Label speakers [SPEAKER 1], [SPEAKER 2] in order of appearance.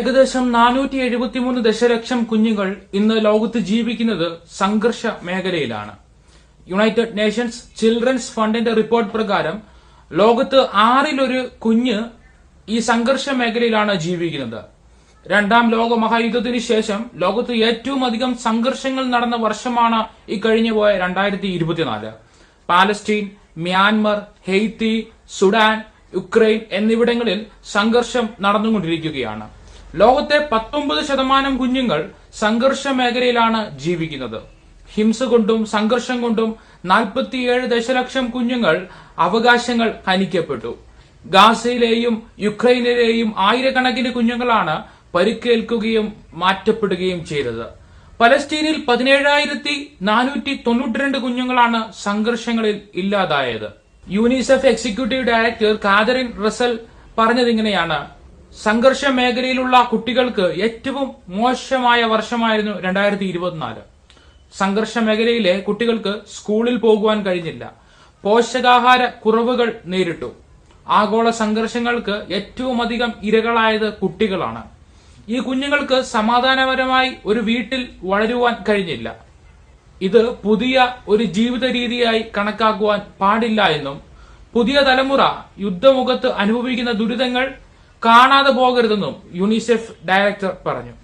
[SPEAKER 1] ഏകദേശം നാനൂറ്റി എഴുപത്തിമൂന്ന് ദശലക്ഷം കുഞ്ഞുങ്ങൾ ഇന്ന് ലോകത്ത് ജീവിക്കുന്നത് സംഘർഷ മേഖലയിലാണ്. യുണൈറ്റഡ് നേഷൻസ് ചിൽഡ്രൻസ് ഫണ്ടിന്റെ റിപ്പോർട്ട് പ്രകാരം ലോകത്ത് ആറിലൊരു കുഞ്ഞ് ഈ സംഘർഷ മേഖലയിലാണ് ജീവിക്കുന്നത്. രണ്ടാം ലോക മഹായുദ്ധത്തിന് ശേഷം ലോകത്ത് ഏറ്റവും അധികം സംഘർഷങ്ങൾ നടന്ന വർഷമാണ് ഈ കഴിഞ്ഞു പോയ രണ്ടായിരത്തി ഇരുപത്തിനാല് Palestine Myanmar Haiti Sudan Ukraine എന്നിവിടങ്ങളിൽ സംഘർഷം നടന്നുകൊണ്ടിരിക്കുകയാണ്. ലോകത്തെ പത്തൊമ്പത് ശതമാനം കുഞ്ഞുങ്ങൾ സംഘർഷ മേഖലയിലാണ് ജീവിക്കുന്നത്. ഹിംസ കൊണ്ടും സംഘർഷം കൊണ്ടും നാൽപ്പത്തിയേഴ് ദശലക്ഷം കുഞ്ഞുങ്ങൾ അവകാശങ്ങൾ ഹനിക്കപ്പെട്ടു. ഗാസയിലെയും യുക്രൈനിലെയും ആയിരക്കണക്കിന് കുഞ്ഞുങ്ങളാണ് പരിക്കേൽക്കുകയും മാറ്റപ്പെടുകയും ചെയ്തത്. പലസ്തീനിൽ പതിനേഴായിരത്തി നാനൂറ്റി തൊണ്ണൂറ്റിരണ്ട് കുഞ്ഞുങ്ങളാണ് സംഘർഷങ്ങളിൽ ഇല്ലാതായത്. UNICEF executive director Catherine Russell പറഞ്ഞതിങ്ങനെയാണ് സംഘർഷ മേഖലയിലുള്ള കുട്ടികൾക്ക് ഏറ്റവും മോശമായ വർഷമായിരുന്നു രണ്ടായിരത്തി ഇരുപത്തിനാല് സംഘർഷ മേഖലയിലെ കുട്ടികൾക്ക് സ്കൂളിൽ പോകുവാൻ കഴിഞ്ഞില്ല. പോഷകാഹാര കുറവുകൾ നേരിട്ടു. ആഗോള സംഘർഷങ്ങൾക്ക് ഏറ്റവും അധികം ഇരകളായത് കുട്ടികളാണ്. ഈ കുഞ്ഞുങ്ങൾക്ക് സമാധാനപരമായി ഒരു വീട്ടിൽ വളരുവാൻ കഴിഞ്ഞില്ല. ഇത് പുതിയ ഒരു ജീവിത രീതിയായി കണക്കാക്കുവാൻ പാടില്ല എന്നും പുതിയ തലമുറ യുദ്ധമുഖത്ത് അനുഭവിക്കുന്ന ദുരിതങ്ങൾ കാണാതെ പോകരുതെന്നും യുണിസെഫ് ഡയറക്ടർ പറഞ്ഞു